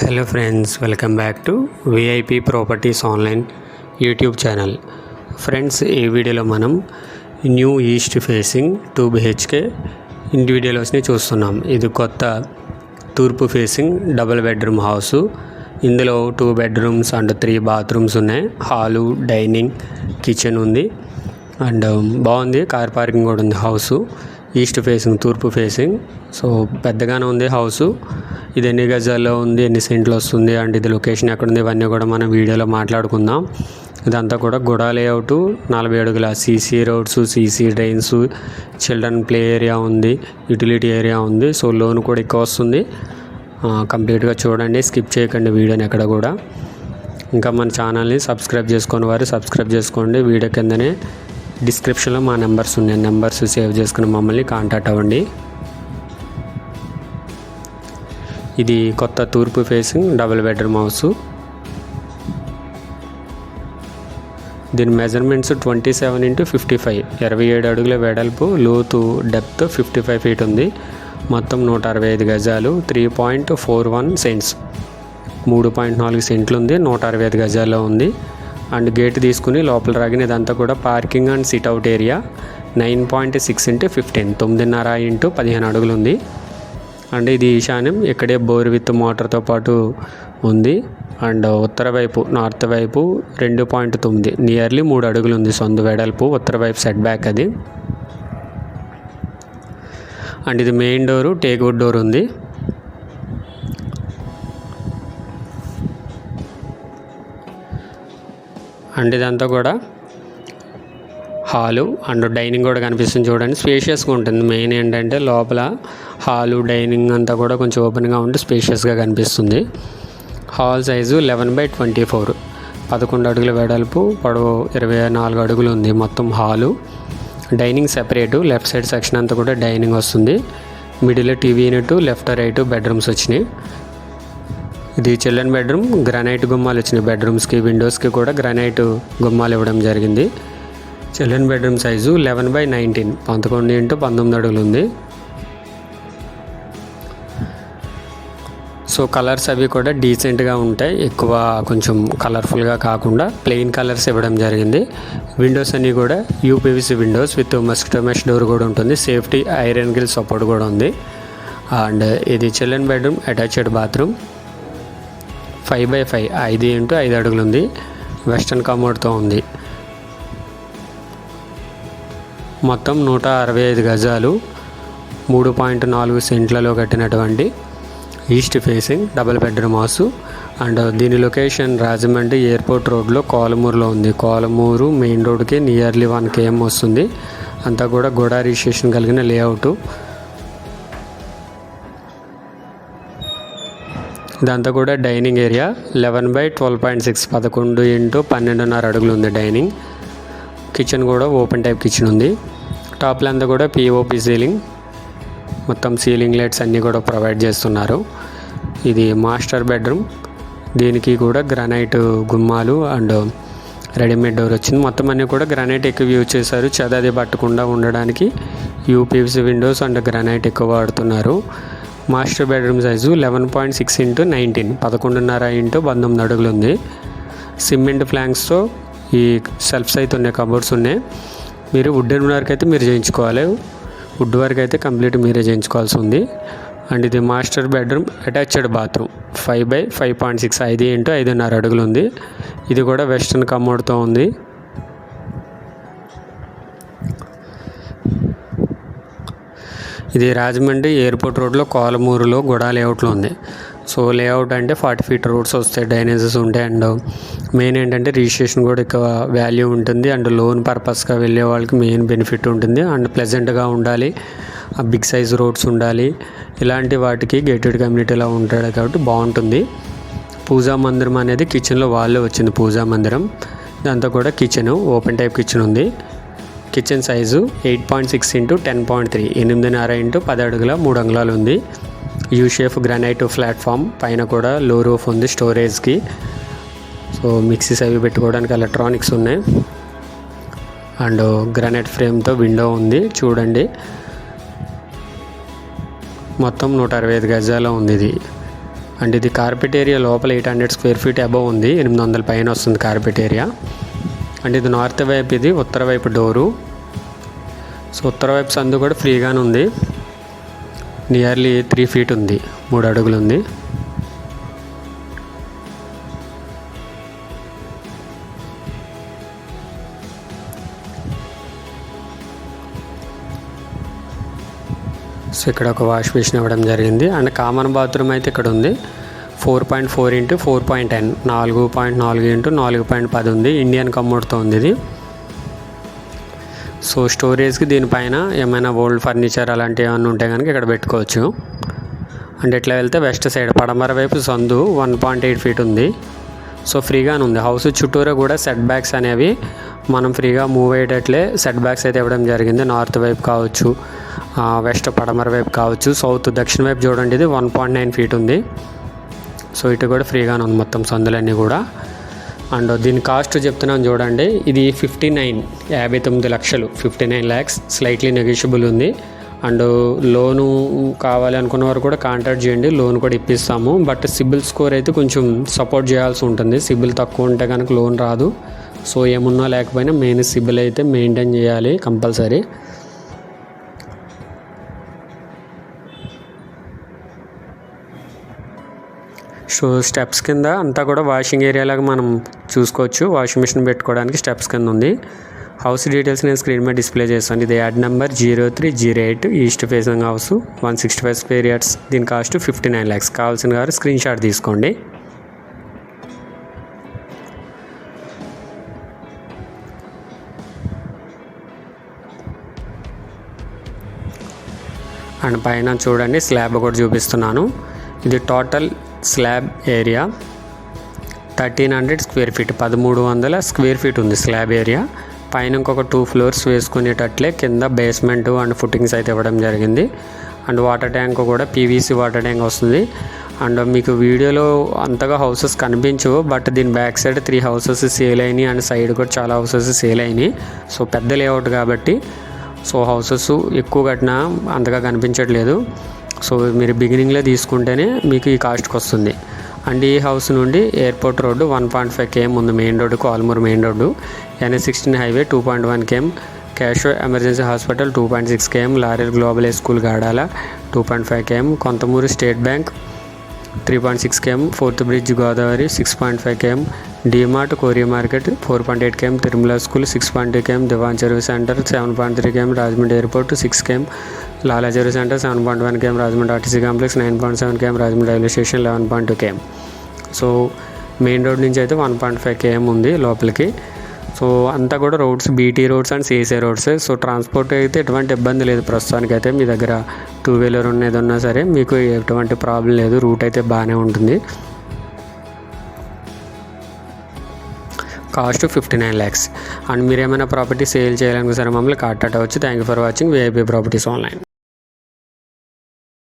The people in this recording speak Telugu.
Hello friends welcome back to VIP properties online YouTube channel. Friends ఈ వీడియోలో మనం new east facing two BHK ఇండివిజువల్స్ని చూస్తున్నాం. ఇది కొత్త తూర్పు ఫేసింగ్ డబుల్ బెడ్రూమ్ హౌస్. ఇందులో two bedrooms and three bathrooms ఉన్నాయి. హాలు డైనింగ్ కిచెన్ ఉంది. అండ్ బాగుంది కార్ పార్కింగ్ కూడా ఉంది హౌస్. ఈస్ట్ ఫేసింగ్ తూర్పు ఫేసింగ్. సో పెద్దగానే ఉంది హౌస్. ఇది ఎన్ని గజాల్లో ఉంది ఎన్ని సెంట్లు వస్తుంది అండ్ ఇది లొకేషన్ ఎక్కడ ఉంది ఇవన్నీ కూడా మనం వీడియోలో మాట్లాడుకుందాం. ఇదంతా కూడా గుడా లేఅవుట్ నలభై అడుగుల CC roads CC drains children play area ఉంది యూటిలిటీ ఏరియా ఉంది. సో లోన్ కూడా ఎక్కువ వస్తుంది. కంప్లీట్గా చూడండి స్కిప్ చేయకండి వీడియోని ఎక్కడ కూడా. ఇంకా మన ఛానల్ని సబ్స్క్రైబ్ చేసుకుని వారు సబ్స్క్రైబ్ చేసుకోండి వీడియో కిందనే డిస్క్రిప్షన్లో మా నెంబర్స్ ఉన్నాయి. నెంబర్స్ సేవ్ చేసుకుని మమ్మల్ని కాంటాక్ట్ అవ్వండి. ఇది కొత్త తూర్పు ఫేసింగ్ డబుల్ బెడ్రూమ్ హౌస్. దీని measurements twenty seven into fifty five. ఇరవై ఏడు అడుగుల వెడల్పు లోతు డెప్త్ ఫిఫ్టీ ఫైవ్ ఫీట్ ఉంది. మొత్తం నూట అరవై ఐదు గజాలు three point four one cents. మూడు పాయింట్ నాలుగు సెంట్లు ఉంది నూట అరవై ఐదు గజాల్లో ఉంది. అండ్ గేట్ తీసుకుని లోపల రాగిన ఇదంతా కూడా parking and sit out area nine point six into fifteen. తొమ్మిదిన్నర ఇంటూ పదిహేను అడుగులు ఉంది. అండ్ ఇది ఈశాన్యం. ఇక్కడే బోర్ విత్ మోటార్తో పాటు ఉంది. అండ్ ఉత్తర వైపు నార్త్ వైపు రెండు పాయింట్ తొమ్మిది. నియర్లీ మూడు అడుగులు ఉంది సొంత వెడల్పు. ఉత్తర వైపు సెట్ బ్యాక్ అది. అండ్ ఇది మెయిన్ డోరు టేక్వుడ్ డోర్ ఉంది. అండ్ ఇదంతా కూడా హాలు అండ్ డైనింగ్ కూడా కనిపిస్తుంది చూడండి. స్పేషియస్గా ఉంటుంది. మెయిన్ ఏంటంటే లోపల హాలు డైనింగ్ అంతా కూడా కొంచెం ఓపెన్గా ఉండి స్పేషియస్గా కనిపిస్తుంది. Hall size eleven by twenty four పదకొండు అడుగుల వెడల్పు పొడవు ఇరవై నాలుగు అడుగులు ఉంది మొత్తం hall. Dining separate left side section అంతా కూడా డైనింగ్ వస్తుంది. మిడిల్లో TV unit left right bedrooms వచ్చినాయి. ఇది చిల్డ్రన్ బెడ్రూమ్. గ్రానైట్ గుమ్మాలు వచ్చినాయి. బెడ్రూమ్స్కి విండోస్కి కూడా గ్రానైట్ గుమ్మాలు ఇవ్వడం జరిగింది. Children bedroom size eleven by nineteen. పంతొమ్మిది ఇంటూ పంతొమ్మిది అడుగులు ఉంది. సో కలర్స్ అవి కూడా డీసెంట్గా ఉంటాయి. ఎక్కువ కొంచెం కలర్ఫుల్గా కాకుండా ప్లెయిన్ కలర్స్ ఇవ్వడం జరిగింది. విండోస్ అన్నీ కూడా UPVC windows with mosquito mesh door కూడా ఉంటుంది. సేఫ్టీ ఐరన్ గిల్ సపోర్ట్ కూడా ఉంది. అండ్ ఇది children bedroom attached bathroom. Five by five. ఐదు ఇంటూ ఐదు అడుగులు ఉంది. వెస్టర్న్ కమోడ్తో ఉంది. మొత్తం నూట అరవై ఐదు గజాలు మూడు పాయింట్ నాలుగు సెంట్లలో కట్టినటువంటి east facing double bedroom house. And దీని లొకేషన్ రాజమండ్రి ఎయిర్పోర్ట్ రోడ్లో కోలమూరులో ఉంది. కోలమూరు మెయిన్ రోడ్కి నియర్లీ వన్ కేఎం వస్తుంది. అంతా కూడా గోడా రిజిస్ట్రేషన్ కలిగిన లేఅవుట్. ఇదంతా కూడా dining area eleven by twelve point six పదకొండు ఇంటూ పన్నెండున్నర అడుగులు ఉంది డైనింగ్. కిచెన్ కూడా ఓపెన్ టైప్ కిచెన్ ఉంది. టాప్లో అంతా కూడా పిఓపి సీలింగ్. మొత్తం సీలింగ్ లైట్స్ అన్నీ కూడా ప్రొవైడ్ చేస్తున్నారు. ఇది మాస్టర్ బెడ్రూమ్. దీనికి కూడా గ్రానైట్ గుమ్మాలు అండ్ రెడీమేడ్ డోర్ వచ్చింది. మొత్తం అన్నీ కూడా గ్రానైట్ ఎక్కువ యూజ్ చేశారు. చదది పట్టకుండా ఉండడానికి యూపీఎఫ్సీ విండోస్ అండ్ గ్రానైట్ ఎక్కువ వాడుతున్నారు. Master bedroom size eleven point six into nineteen. పదకొండున్నర ఇంటూ పంతొమ్మిది అడుగులు ఉంది. సిమెంట్ ఫ్లాంక్స్తో ఈ సెల్ఫ్స్ అయితే ఉన్నాయి కబోర్డ్స్ ఉన్నాయి. మీరు వుడ్ వరకు అయితే మీరు చేయించుకోవాలి. వుడ్ వరకు అయితే కంప్లీట్ మీరే చేయించుకోవాల్సి ఉంది. అండ్ ఇది master bedroom attached bathroom. Five by five point six ఐదు ఇంటూ ఐదున్నర అడుగులు ఉంది. ఇది కూడా వెస్ట్రన్ కమోడ్తో ఉంది. ఇది రాజమండ్రి ఎయిర్పోర్ట్ రోడ్లో కోలమూరులో గుడా లేఅవుట్లో ఉంది. సో లేఅవుట్ అంటే ఫార్టీ ఫీట్ రోడ్స్ వస్తాయి డ్రైనేజెస్ ఉంటాయి అండ్ మెయిన్ ఏంటంటే రిజిస్ట్రేషన్ కూడా ఎక్కువ వాల్యూ ఉంటుంది అండ్ లోన్ పర్పస్గా వెళ్ళే వాళ్ళకి మెయిన్ బెనిఫిట్ ఉంటుంది అండ్ ప్లెజెంట్గా ఉండాలి బిగ్ సైజ్ రోడ్స్ ఉండాలి. ఇలాంటి వాటికి గేటెడ్ కమ్యూనిటీలో ఉంటాడు కాబట్టి బాగుంటుంది. పూజా మందిరం అనేది కిచెన్లో వాళ్ళే వచ్చింది పూజా మందిరం. దాంతో కూడా కిచెన్ ఓపెన్ టైప్ కిచెన్ ఉంది. Kitchen size eight point six into ten point three. ఎనిమిదిన్నర ఇంటూ పది అడుగుల మూడు అంగుళాలు ఉంది. యూషేఫ్ గ్రానైట్ ప్లాట్ఫామ్ పైన కూడా లో రూఫ్ ఉంది స్టోరేజ్కి సో మిక్సీస్ అవి పెట్టుకోవడానికి ఎలక్ట్రానిక్స్ ఉన్నాయి. అండ్ గ్రానైట్ ఫ్రేమ్తో విండో ఉంది. చూడండి. మొత్తం నూట అరవై ఐదు గజాల ఉంది ఇది. అండ్ ఇది కార్పెట్ ఏరియా లోపల eight hundred square feet above ఉంది. ఎనిమిది వందల పైన వస్తుంది కార్పెట్ ఏరియా అండ్ ఇది నార్త్ వైపు ఇది ఉత్తర వైపు డోరు. సో ఉత్తర వైపు సందు కూడా ఫ్రీగానే ఉంది. నియర్లీ త్రీ ఫీట్ ఉంది. మూడు అడుగులు ఉంది. సో ఇక్కడ ఒక వాష్ బేసిన్ ఇవ్వడం జరిగింది. అండ్ కామన్ బాత్రూమ్ అయితే ఇక్కడ ఉంది. Four point four into four point ten నాలుగు పాయింట్ నాలుగు ఇంటూ నాలుగు పాయింట్ పది ఉంది. ఇండియన్ కమ్మోడ్తో ఉంది ఇది. సో స్టోరేజ్కి దీనిపైన ఏమైనా ఓల్డ్ ఫర్నిచర్ అలాంటివి ఏమైనా ఉంటే కనుక ఇక్కడ పెట్టుకోవచ్చు. అండ్ ఇట్లా వెళ్తే వెస్ట్ సైడ్ పడమర వైపు సందు వన్ పాయింట్ ఎయిట్ ఫీట్ ఉంది. సో ఫ్రీగానే ఉంది. హౌస్ చుట్టూరా కూడా సెట్ బ్యాక్స్ అనేవి మనం ఫ్రీగా మూవ్ అయ్యేటట్లే సెట్ బ్యాక్స్ అయితే ఇవ్వడం జరిగింది. నార్త్ వైపు కావచ్చు వెస్ట్ పడమర వైపు కావచ్చు సౌత్ దక్షిణ వైపు చూడండి ఇది వన్ పాయింట్ నైన్ ఫీట్ ఉంది. సో ఇటు కూడా ఫ్రీగానే ఉంది మొత్తం సందులన్నీ కూడా. అండ్ దీని కాస్ట్ చెప్తున్నాను చూడండి. ఇది ఫిఫ్టీ నైన్ యాభై తొమ్మిది లక్షలు. Fifty nine lakhs slightly negotiable ఉంది. అండ్ లోను కావాలి అనుకున్న వారు కూడా కాంటాక్ట్ చేయండి. లోన్ కూడా ఇప్పిస్తాము. బట్ సిబిల్ స్కోర్ అయితే కొంచెం సపోర్ట్ చేయాల్సి ఉంటుంది. సిబిల్ తక్కువ ఉంటే కనుక లోన్ రాదు. సో ఏమున్నా లేకపోయినా మెయిన్ సిబిల్ అయితే మెయింటైన్ చేయాలి కంపల్సరీ. సో స్టెప్స్ కింద అంతా కూడా వాషింగ్ ఏరియా లాగా మనం చూసుకోవచ్చు. వాషింగ్ మిషన్ పెట్టుకోవడానికి స్టెప్స్ కింద ఉంది. హౌస్ డీటెయిల్స్ నేను స్క్రీన్ మీద డిస్ప్లే చేస్తాను. ఇది ad number zero three zero eight east facing house one sixty five square yards. దీని కాస్ట్ ఫిఫ్టీ నైన్ ల్యాక్స్. కావాల్సిన గారు స్క్రీన్ షాట్ తీసుకోండి. అండ్ పైన చూడండి స్లాబ్ కూడా చూపిస్తున్నాను. ఇది total slab area thirteen hundred square feet పదమూడు వందల స్క్వేర్ ఫీట్ ఉంది స్లాబ్ ఏరియా. పైన ఇంకొక టూ ఫ్లోర్స్ వేసుకునేటట్లే కింద బేస్మెంట్ అండ్ ఫుట్టింగ్స్ అయితే ఇవ్వడం జరిగింది. అండ్ వాటర్ ట్యాంక్ కూడా పీవీసీ వాటర్ ట్యాంక్ వస్తుంది. అండ్ మీకు వీడియోలో అంతగా హౌసెస్ కనిపించవు బట్ దీని back side three houses sale అయినాయి అండ్ సైడ్ కూడా చాలా హౌసెస్ సేల్ అయినాయి. సో పెద్ద లేఅవుట్ కాబట్టి సో హౌసెస్ ఎక్కువ కట్టినా అంతగా కనిపించట్లేదు. సో మీరు బిగినింగ్లో తీసుకుంటేనే మీకు ఈ కాస్ట్కి వస్తుంది. అండ్ ఈ హౌస్ నుండి airport road one point five KM ఉంది. మెయిన్ రోడ్డుకు Almur main road. NH sixteen highway two point one KM క్యాషో emergency hospital two point six KM Laurel Global high school Gadala two point five KM Kontamuru state bank three point six KM fourth bridge Godavari six point five KM DMart Koriya market four point eight KM Tirumala school six point two KM Diwan service centre seven point three KM Rajahmundry airport six KM లాలాజరీ centre seven point one KM Rajahmundry RTC complex nine point seven KM Rajahmundry railway station eleven point two KM. So main road నుంచి అయితే వన్ పాయింట్ ఫైవ్ కేఎం ఉంది లోపలికి. సో అంతా కూడా roads BT roads and CC roads. So transport అయితే ఎటువంటి ఇబ్బంది లేదు ప్రస్తుతానికి అయితే మీ దగ్గర. టూ వీలర్ ఉన్నది ఉన్నా సరే మీకు ఎటువంటి ప్రాబ్లం లేదు. రూట్ అయితే బాగానే ఉంటుంది. Cost fifty nine lakhs. And మీరు ఏమైనా ప్రాపర్టీ సేల్ చేయాలనుకుంటే సరే మమ్మల్ని కాంటాక్ట్ అవ్వచ్చు. Thank you for watching VIP properties online